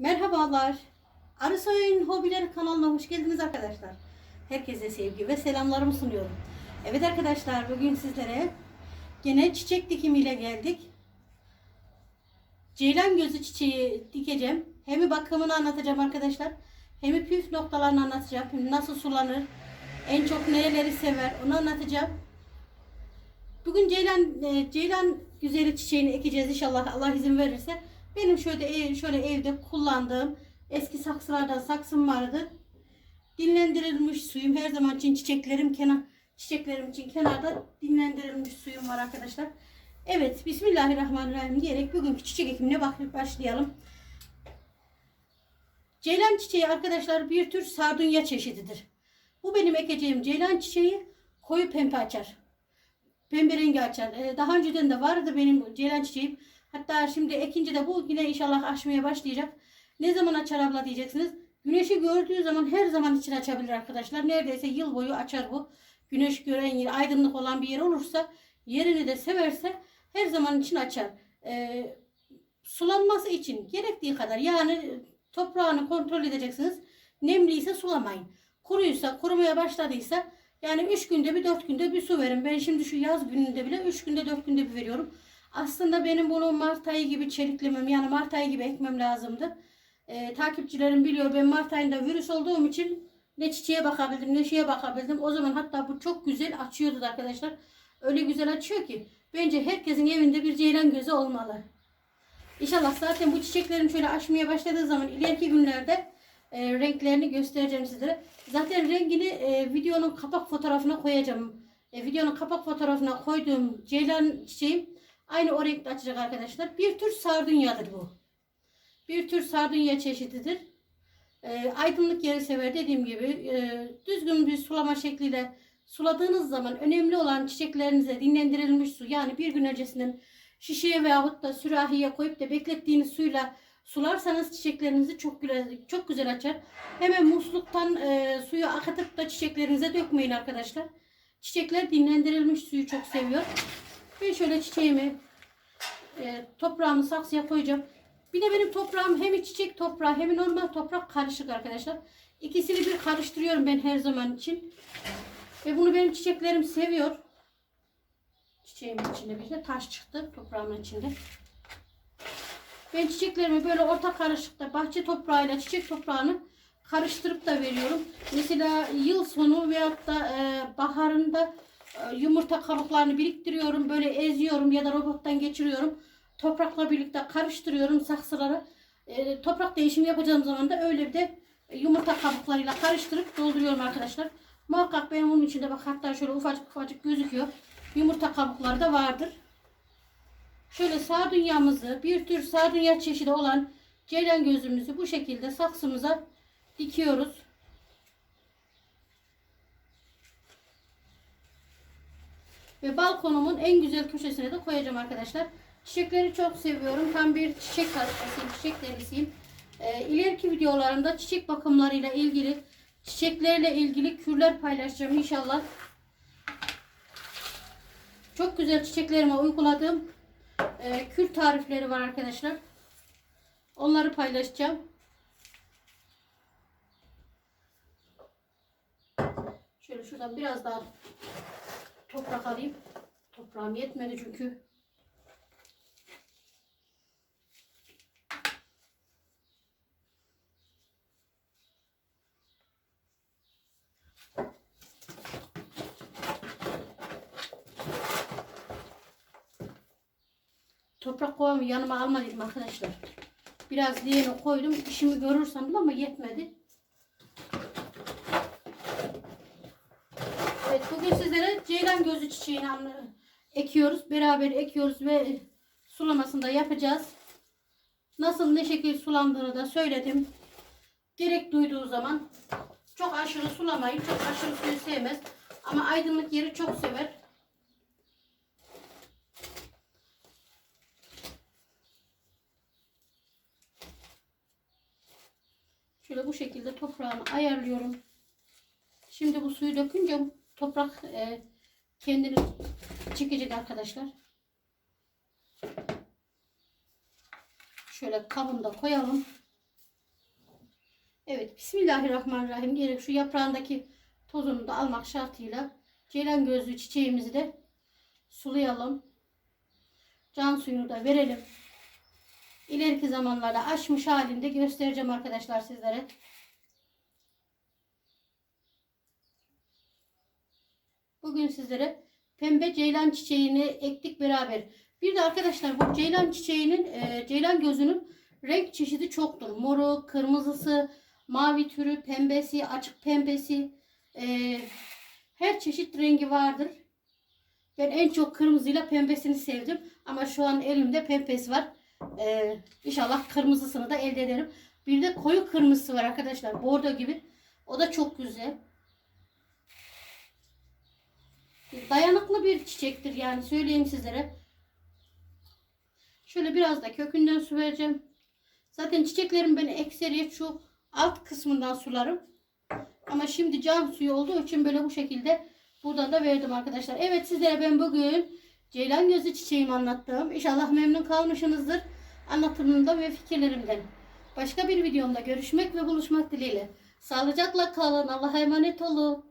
Merhabalar. Arısoy'un Hobileri kanalına hoş geldiniz arkadaşlar. Herkese sevgi ve selamlarımı sunuyorum. Evet arkadaşlar bugün sizlere gene çiçek dikimiyle geldik. Ceylan gözü çiçeği dikeceğim. Hem bakımını anlatacağım arkadaşlar. Hem püf noktalarını anlatacağım. Nasıl sulanır, en çok nereleri sever onu anlatacağım. Bugün ceylan e, ceylan güzeli çiçeğini ekeceğiz inşallah Allah izin verirse. Benim şöyle şöyle evde kullandığım eski saksılardan saksım vardı. Dinlendirilmiş suyum her zaman için çiçeklerim kenar çiçeklerim için kenarda dinlendirilmiş suyum var arkadaşlar. Evet Bismillahirrahmanirrahim diyerek bugünkü çiçek ekimine başlayalım. Ceylan çiçeği arkadaşlar bir tür sardunya çeşididir. Bu benim ekeceğim ceylan çiçeği koyu pembe açar. Pembe rengi açar. Ee, daha önceden de vardı benim ceylan çiçeğim. Hatta şimdi ekince de bu yine inşallah açmaya başlayacak. Ne zaman açar abla diyeceksiniz. Güneşi gördüğü zaman her zaman için açabilir arkadaşlar. Neredeyse yıl boyu açar bu. Güneş gören yer, aydınlık olan bir yer olursa, yerini de severse her zaman için açar. Ee, sulanması için gerektiği kadar yani toprağını kontrol edeceksiniz. Nemliyse sulamayın. Kuruysa, kurumaya başladıysa yani 3 günde bir 4 günde bir su verin. Ben şimdi şu yaz gününde bile 3 günde 4 günde bir veriyorum. Aslında benim bunu Mart ayı gibi çeliklemem yani Mart ayı gibi ekmem lazımdı. Ee, takipçilerim biliyor ben Mart ayında virüs olduğum için ne çiçeğe bakabildim ne şeye bakabildim. O zaman hatta bu çok güzel açıyordu da arkadaşlar. Öyle güzel açıyor ki bence herkesin evinde bir ceylan gözü olmalı. İnşallah zaten bu çiçeklerim şöyle açmaya başladığı zaman ileriki günlerde e, renklerini göstereceğim sizlere. Zaten rengini e, videonun kapak fotoğrafına koyacağım. E, videonun kapak fotoğrafına koyduğum ceylan çiçeğim aynı o renkte açacak arkadaşlar. Bir tür sardunyadır bu. Bir tür sardunya çeşididir. E, aydınlık yeri sever dediğim gibi e, düzgün bir sulama şekliyle suladığınız zaman önemli olan çiçeklerinize dinlendirilmiş su yani bir gün öncesinden şişeye veyahut da sürahiye koyup da beklettiğiniz suyla sularsanız çiçeklerinizi çok güzel çok güzel açar. Hemen musluktan e, suyu akıtıp da çiçeklerinize dökmeyin arkadaşlar. Çiçekler dinlendirilmiş suyu çok seviyor. Ben şöyle çiçeğimi e, toprağımı saksıya koyacağım. Bir de benim toprağım hem çiçek toprağı hem normal toprak karışık arkadaşlar. İkisini bir karıştırıyorum ben her zaman için. Ve bunu benim çiçeklerim seviyor. Çiçeğimin içinde bir de taş çıktı toprağımın içinde. Ben çiçeklerimi böyle orta karışıkta bahçe toprağıyla çiçek toprağını karıştırıp da veriyorum. Mesela yıl sonu veyahut da e, baharında yumurta kabuklarını biriktiriyorum. Böyle eziyorum ya da robottan geçiriyorum. Toprakla birlikte karıştırıyorum saksıları. E, toprak değişimi yapacağım zaman da öyle bir de yumurta kabuklarıyla karıştırıp dolduruyorum arkadaşlar. Muhakkak benim bunun içinde bak hatta şöyle ufacık ufacık gözüküyor. Yumurta kabukları da vardır. Şöyle sardunyamızı bir tür sardunya çeşidi olan ceylan gözümüzü bu şekilde saksımıza dikiyoruz. Ve balkonumun en güzel köşesine de koyacağım arkadaşlar. Çiçekleri çok seviyorum. Tam bir çiçek hastasıyım, çiçek delisiyim. Ee, ileriki videolarımda çiçek bakımlarıyla ilgili, çiçeklerle ilgili kürler paylaşacağım inşallah. Çok güzel çiçeklerime uyguladığım e, kür tarifleri var arkadaşlar. Onları paylaşacağım. Şöyle şuradan biraz daha toprak alayım. Toprağım yetmedi çünkü. Toprak kovamı yanıma almalıydım arkadaşlar. Biraz diyeni koydum. İşimi görür sandım ama yetmedi. Sizlere ceylan gözü çiçeğini ekiyoruz. Beraber ekiyoruz ve sulamasını da yapacağız. Nasıl ne şekil sulandığını da söyledim. Gerek duyduğu zaman çok aşırı sulamayın. Çok aşırı suyu sevmez. Ama aydınlık yeri çok sever. Şöyle bu şekilde toprağını ayarlıyorum. Şimdi bu suyu dökünce toprak e, kendini çekecek arkadaşlar. Şöyle kabını da koyalım. Evet, Bismillahirrahmanirrahim diyerek şu yaprağındaki tozunu da almak şartıyla ceylan gözlü çiçeğimizi de sulayalım. Can suyunu da verelim. İleriki zamanlarda açmış halinde göstereceğim arkadaşlar sizlere. Bugün sizlere pembe ceylan çiçeğini ektik beraber. Bir de arkadaşlar bu ceylan çiçeğinin, e, ceylan gözünün renk çeşidi çoktur. Moru, kırmızısı, mavi türü, pembesi, açık pembesi. e, her çeşit rengi vardır. Ben en çok kırmızıyla pembesini sevdim. Ama şu an elimde pembesi var. E, inşallah kırmızısını da elde ederim. Bir de koyu kırmızısı var arkadaşlar. Bordo gibi. O da çok güzel. Dayanıklı bir çiçektir yani söyleyeyim sizlere. Şöyle biraz da kökünden su vereceğim. Zaten çiçeklerim ben ekseriyet şu alt kısmından sularım. Ama şimdi cam suyu olduğu için böyle bu şekilde buradan da verdim arkadaşlar. Evet sizlere ben bugün ceylan gözü çiçeğimi anlattım. İnşallah memnun kalmışsınızdır anlatımımdan ve fikirlerimden. Başka bir videomda görüşmek ve buluşmak dileğiyle. Sağlıcakla kalın. Allah'a emanet olun.